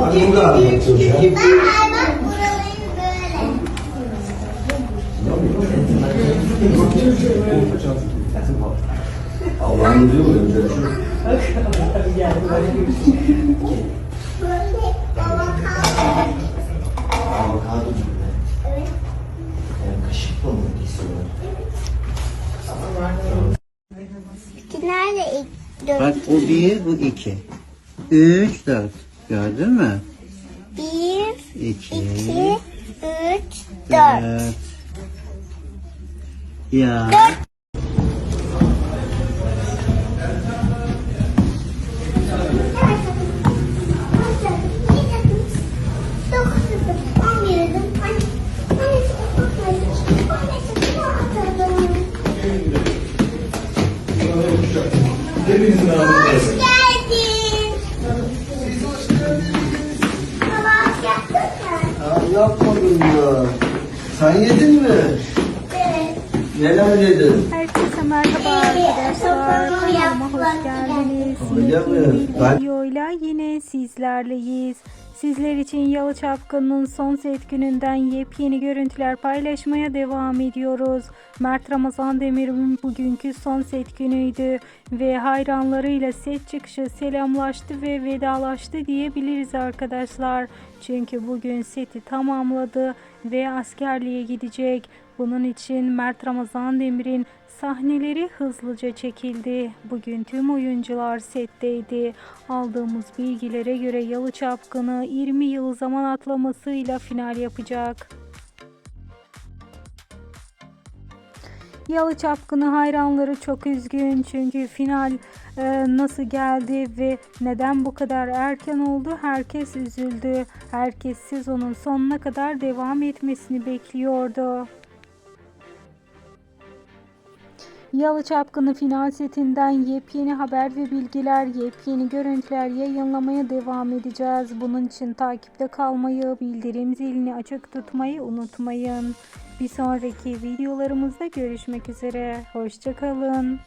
Bak burada anlatıyor ya. Bak buraları böyle. Allah'ın diyor. Böyle avokado. Gibi. Evet. Kaşıkla mı kesiyorlar? Nerede ilk dört? Bak o bir, bu iki. Üç, dört. Gördün mü? Bir, İki, iki, üç, dört. dört. Ya. Hepinizin yapmadım ya. Sen yedin mi? Evet. Neler yedin? Herkese merhaba arkadaşlar. Kanalıma hoş geldiniz. Öyle mi? Ben- videoyla yine sizlerleyiz. Sizler için Yalı Çapkın'ın son set gününden yepyeni görüntüler paylaşmaya devam ediyoruz. Mert Ramazan Demir'in bugünkü son set günüydü ve hayranlarıyla set çıkışı selamlaştı ve vedalaştı diyebiliriz arkadaşlar. Çünkü bugün seti tamamladı ve askerliğe gidecek. Bunun için Mert Ramazan Demir'in sahneleri hızlıca çekildi. Bugün tüm oyuncular setteydi. Aldığımız bilgilere göre Yalı Çapkını 20 yıl zaman atlamasıyla final yapacak. Yalı Çapkını hayranları çok üzgün çünkü final e, nasıl geldi ve neden bu kadar erken oldu herkes üzüldü. Herkes sezonun sonuna kadar devam etmesini bekliyordu. Yalı Çapkını final setinden yepyeni haber ve bilgiler, yepyeni görüntüler yayınlamaya devam edeceğiz. Bunun için takipte kalmayı, bildirim zilini açık tutmayı unutmayın. Bir sonraki videolarımızda görüşmek üzere. Hoşçakalın.